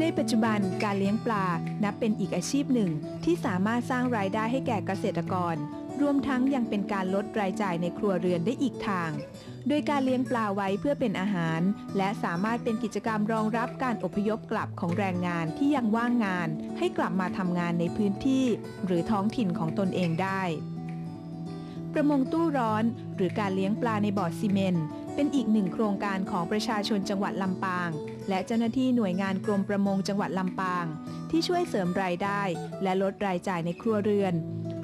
ในปัจจุบันการเลี้ยงปลานับเป็นอีกอาชีพหนึ่ง ที่สามารถสร้างรายได้ให้แก่เกษตรกร รวมทั้งยังเป็นการลดรายจ่ายในครัวเรือนได้อีกทาง โดยการเลี้ยงปลาไว้เพื่อเป็นอาหาร และสามารถเป็นกิจกรรมรองรับการอพยพกลับของแรงงานที่ยังว่างงาน ให้กลับมาทำงานในพื้นที่ หรือท้องถิ่นของตนเองได้ ประมงตู้ร้อน หรือการเลี้ยงปลาในบ่อซีเมนต์เป็นอีกหนึ่งโครงการของประชาชนจังหวัดลำปาง และเจ้าหน้าที่หน่วยงานกรมประมงจังหวัดลำปาง ที่ช่วยเสริมรายได้ และลดรายจ่ายในครัวเรือน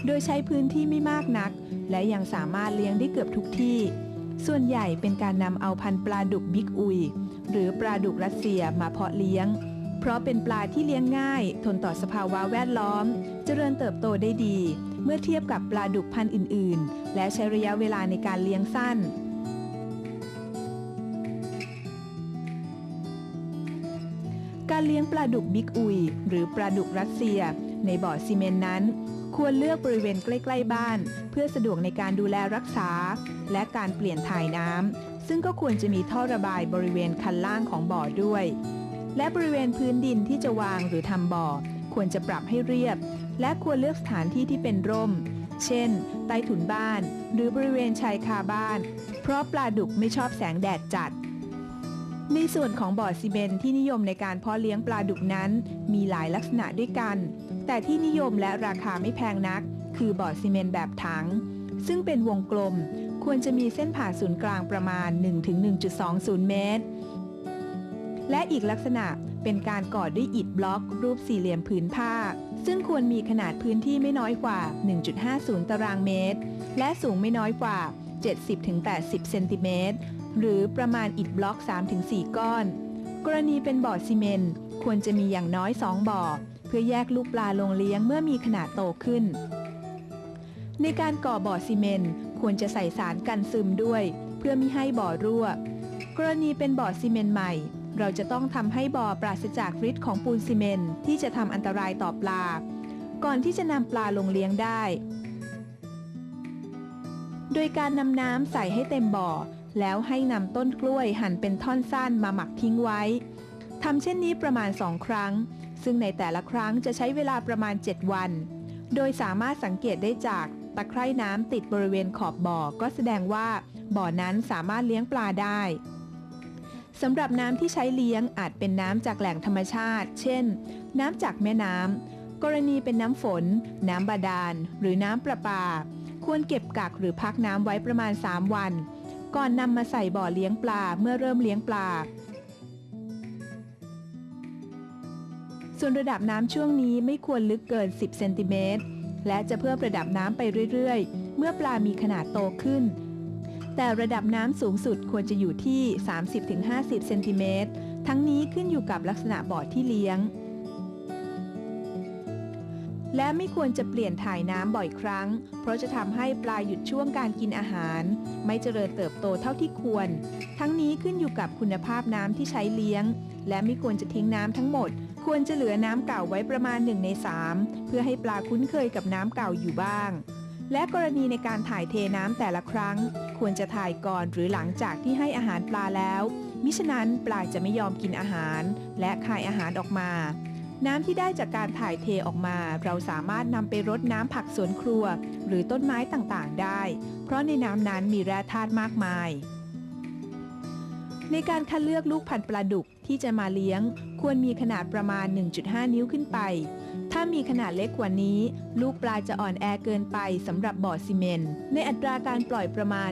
โดยใช้พื้นที่ไม่มากนัก และยังสามารถเลี้ยงได้เกือบทุกที่ ส่วนใหญ่เป็นการนำเอาพันธุ์ปลาดุกบิ๊กอุย หรือปลาดุกรัสเซียมาเพาะเลี้ยง เพราะเป็นปลาที่เลี้ยงง่าย ทนต่อสภาวะแวดล้อม เจริญเติบโตได้ดี เมื่อเทียบกับปลาดุกพันธุ์อื่น ๆ และใช้ระยะเวลาในการเลี้ยงสั้น การเลี้ยงปลาดุกบิ๊กอุย หรือปลาดุกรัสเซีย ในบ่อซีเมนต์นั้น ควรเลือกบริเวณใกล้ๆบ้าน เพื่อสะดวกในการดูแลรักษา และการเปลี่ยนถ่ายน้ำซึ่งก็ควรจะมีท่อระบายบริเวณคันล่างของบ่อด้วย และบริเวณพื้นดินที่จะวางหรือทำบ่อ ควรจะปรับให้เรียบ และควรเลือกสถานที่ที่เป็นร่ม เช่น ใต้ถุนบ้าน หรือบริเวณชายคาบ้าน เพราะปลาดุกไม่ชอบแสงแดดจัด ในส่วนของบ่อซีเมนที่นิยมในการเพาะเลี้ยงปลาดุกนั้น มีหลายลักษณะด้วยกัน แต่ที่นิยมและราคาไม่แพงนัก คือบ่อซีเมนแบบถัง ซึ่งเป็นวงกลมควรจะมีเส้นผ่าศูนย์กลางประมาณ 1-1.20 เมตร และอีกลักษณะเป็นการก่อด้วยอิฐบล็อก รูปสี่เหลี่ยมผืนผ้า ซึ่งควรมีขนาดพื้นที่ไม่น้อยกว่า 1.50 ตารางเมตร และสูงไม่น้อยกว่า 70-80 เซนติเมตร หรือประมาณอิฐบล็อก 3-4 ก้อน กรณีเป็นบ่อซีเมนต์ควรจะมีอย่างน้อย 2 บ่อ เพื่อแยกลูกปลาลงเลี้ยงเมื่อมีขนาดโตขึ้น ในการก่อบ่อซีเมนต์ควรจะใส่สารกันซึมด้วย เพื่อมิให้บ่อรั่ว กรณีเป็นบ่อซีเมนต์ใหม่ เราจะต้องทำให้บ่อปราศจากฤทธิ์ของปูนซีเมนต์ที่จะทำอันตรายต่อปลา ก่อนที่จะนำปลาลงเลี้ยงได้ โดยการนำน้ำใส่ให้เต็มบ่อ แล้วให้นำต้นกล้วยหั่นเป็นท่อนสั้นมาหมักทิ้งไว้ทำเช่นนี้ประมาณ2ครั้ง ซึ่งในแต่ละครั้งจะใช้เวลาประมาณ 7 วัน โดยสามารถสังเกตได้จากตะไคร่น้ำติดบริเวณขอบบ่อก็แสดงว่า บ่อนั้นสามารถเลี้ยงปลาได้สำหรับน้ำที่ใช้เลี้ยงอาจเป็นน้ำจากแหล่งธรรมชาติ เช่น น้ำจากแม่น้ำ กรณีเป็นน้ำฝน น้ำบาดาล หรือน้ำประปา ควรเก็บกักหรือพักน้ำไว้ประมาณ 3 วัน ก่อนนำมาใส่บ่อเลี้ยงปลาเมื่อเริ่มเลี้ยงปลา ส่วนระดับน้ำช่วงนี้ไม่ควรลึกเกิน 10 เซนติเมตร และจะเพิ่มระดับน้ำไปเรื่อยๆ เมื่อปลามีขนาดโตขึ้น แต่ระดับน้ำสูงสุดควรจะอยู่ที่ 30-50 เซนติเมตร ทั้งนี้ขึ้นอยู่กับลักษณะบ่อที่เลี้ยง และไม่ควรจะเปลี่ยนถ่ายน้ำบ่อยครั้ง เพราะจะทำให้ปลาหยุดช่วงการกินอาหาร ไม่เจริญเติบโตเท่าที่ควร ทั้งนี้ขึ้นอยู่กับคุณภาพน้ำที่ใช้เลี้ยง และไม่ควรจะทิ้งน้ำทั้งหมด ควรจะเหลือน้ำเก่าไว้ประมาณ1ใน3 เพื่อให้ปลาคุ้นเคยกับน้ำเก่าอยู่บ้าง และกรณีในการถ่ายเทน้ำแต่ละครั้ง ควรจะถ่ายก่อนหรือหลังจากที่ให้อาหารปลาแล้ว มิฉะนั้นปลาจะไม่ยอมกินอาหาร และคายอาหารออกมา น้ำที่ได้จากการถ่ายเทออกมา เราสามารถนำไปรดน้ำผักสวนครัว หรือต้นไม้ต่างๆ ได้ เพราะในน้ำนั้นมีแร่ธาตุมากมาย ในการคัดเลือกลูกพันธุ์ปลาดุกที่จะมาเลี้ยง ควรมีขนาดประมาณ 1.5 นิ้วขึ้นไป ถ้ามีขนาดเล็กกว่านี้ ลูกปลาจะอ่อนแอเกินไปสำหรับบ่อซีเมนต์ในอัตราการปล่อยประมาณ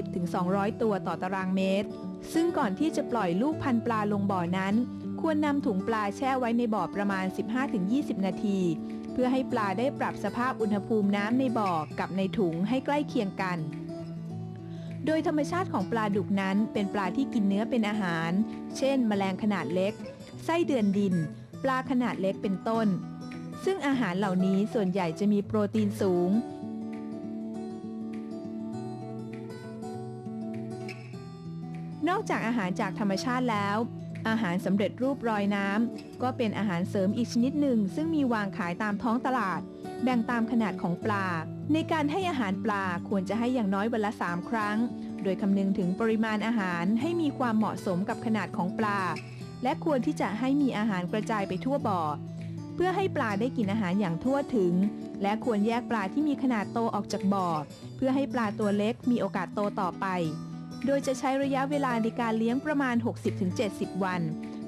150-200 ตัวต่อตารางเมตร ซึ่งก่อนที่จะปล่อยลูกพันธุ์ปลาลงบ่อนั้น ควรนำถุงปลาแช่ไว้ในบ่อประมาณ 15-20 นาที เพื่อให้ปลาได้ปรับสภาพอุณหภูมิน้ำในบ่อกับในถุงให้ใกล้เคียงกัน โดยธรรมชาติของปลาดุกนั้นเป็นปลาที่กินเนื้อเป็นอาหาร เช่น แมลงขนาดเล็ก ไส้เดือนดิน ปลาขนาดเล็กเป็นต้น ซึ่งอาหารเหล่านี้ส่วนใหญ่จะมีโปรตีนสูงนอกจากอาหารจากธรรมชาติแล้ว อาหารสำเร็จรูปรอยน้ำก็เป็นอาหารเสริมอีกชนิดหนึ่ง ซึ่งมีวางขายตามท้องตลาด แบ่งตามขนาดของปลา ในการให้อาหารปลาควรจะให้อย่างน้อยวันละ 3 ครั้ง โดยคำนึงถึงปริมาณอาหารให้มีความเหมาะสมกับขนาดของปลา และควรที่จะให้มีอาหารกระจายไปทั่วบ่อ เพื่อให้ปลาได้กินอาหารอย่างทั่วถึง และควรแยกปลาที่มีขนาดโตออกจากบ่อ เพื่อให้ปลาตัวเล็กมีโอกาสโตต่อไป โดยจะใช้ระยะเวลาในการเลี้ยงประมาณ 60-70 วัน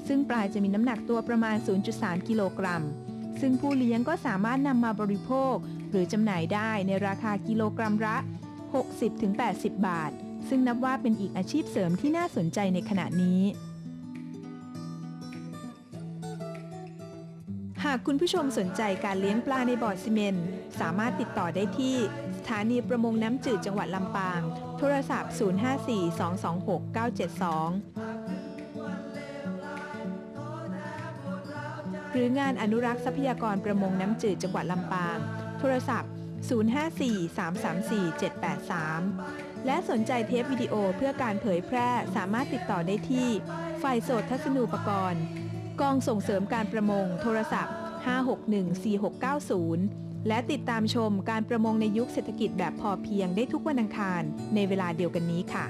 ซึ่งปลาจะมีน้ำหนักตัวประมาณ 0.3 กิโลกรัม ซึ่งผู้เลี้ยงก็สามารถนำมาบริโภค หรือจำหน่ายได้ในราคากิโลกรัมละ 60-80 บาท ซึ่งนับว่าเป็นอีกอาชีพเสริมที่น่าสนใจในขณะนี้ หากคุณผู้ชมสนใจการเลี้ยงปลาในบ่อซีเมนสามารถติดต่อได้ที่ สถานีประมงน้ำจืดจังหวัดลำปาง โทรศัพท์ 054-226-972 หรืองานอนุรักษ์ทรัพยากรประมงน้ำจืดจังหวัดลำปาง โทรศัพท์ 054-334-783 และสนใจเทปวิดีโอเพื่อการเผยแพร่สามารถติดต่อได้ที่ ฝ่ายโสดทัศนูปกรณ์ กองส่งเสริมการประมง โทรศัพท์ 5614690 และติดตามชมการประมงในยุคเศรษฐกิจแบบพอเพียงได้ทุกวันอังคาร ในเวลาเดียวกันนี้ค่ะ